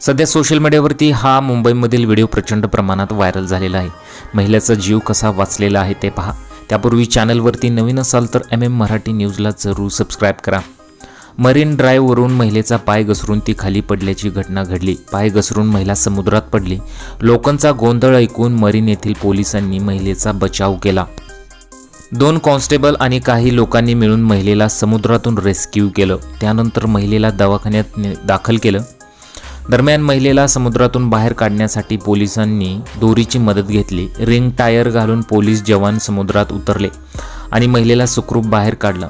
सध्या सोशल मीडियावरती हा मुंबईमधील व्हिडिओ प्रचंड प्रमाणात व्हायरल झालेला आहे. महिलेचा जीव कसा वाचलेला आहे ते पहा. त्यापूर्वी चॅनलवरती नवीन असाल तर एम एम मराठी न्यूजला जरूर सबस्क्राईब करा. मरीन ड्राईव्हवरून महिलेचा पाय घसरून ती खाली पडल्याची घटना घडली. पाय घसरून महिला समुद्रात पडली. लोकांचा गोंधळ ऐकून मरीन येथील पोलिसांनी महिलेचा बचाव केला. दोन कॉन्स्टेबल आणि काही लोकांनी मिळून महिलेला समुद्रातून रेस्क्यू केलं. त्यानंतर महिलेला दवाखान्यात दाखल केलं. दरम्यान महिलेला समुद्रातून बाहेर काढण्यासाठी पोलिसांनी दोरीची मदत घेतली. रिंग टायर घालून पोलीस जवान समुद्रात उतरले आणि महिलेला सुखरूप बाहेर काढलं.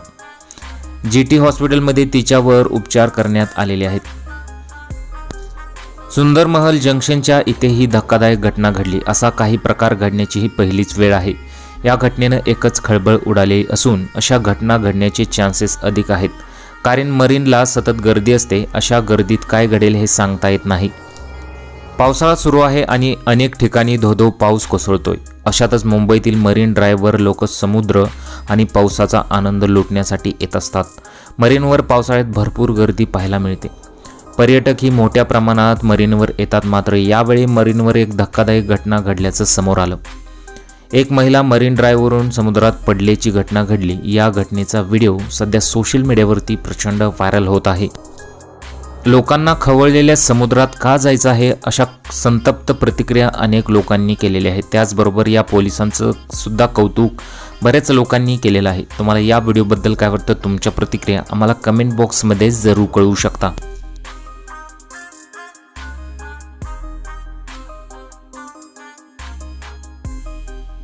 जी टी हॉस्पिटलमध्ये तिच्यावर उपचार करण्यात आलेले आहेत. सुंदरमहल जंक्शनच्या इथे ही धक्कादायक घटना घडली. असा काही प्रकार घडण्याची ही पहिलीच वेळ आहे. या घटनेनं एकच खळबळ उडाली असून अशा घटना घडण्याचे चान्सेस अधिक आहेत. कारण मरीनला सतत गर्दी असते अशा गर्दीत काय घडेल हे सांगता येत नाही. पावसाळा सुरू आहे आणि अनेक ठिकाणी धोधो पाऊस कोसळतोय. अशातच मुंबईतील मरीन ड्राईव्हवर लोक समुद्र आणि पावसाचा आनंद लुटण्यासाठी येत असतात. मरीनवर पावसाळ्यात भरपूर गर्दी पाहायला मिळते. पर्यटक ही मोठ्या प्रमाणात मरीनवर येतात मात्र यावेळी मरीनवर एक धक्कादायक घटना घडल्याचं समोर आलं. एक महिला मरीन ड्राईव्हवरून समुद्रात पडल्याची घटना घडली. या घटनेचा व्हिडिओ सध्या सोशल मीडियावरती प्रचंड व्हायरल होत आहे. लोकांना खवळलेल्या समुद्रात का जायचं आहे अशा संतप्त प्रतिक्रिया अनेक लोकांनी केलेल्या आहेत. त्याचबरोबर या पोलिसांचं सुद्धा कौतुक बऱ्याच लोकांनी केलेलं आहे. तुम्हाला या व्हिडिओबद्दल काय वाटतं? तुमच्या प्रतिक्रिया आम्हाला कमेंट बॉक्समध्ये जरूर कळवू शकता.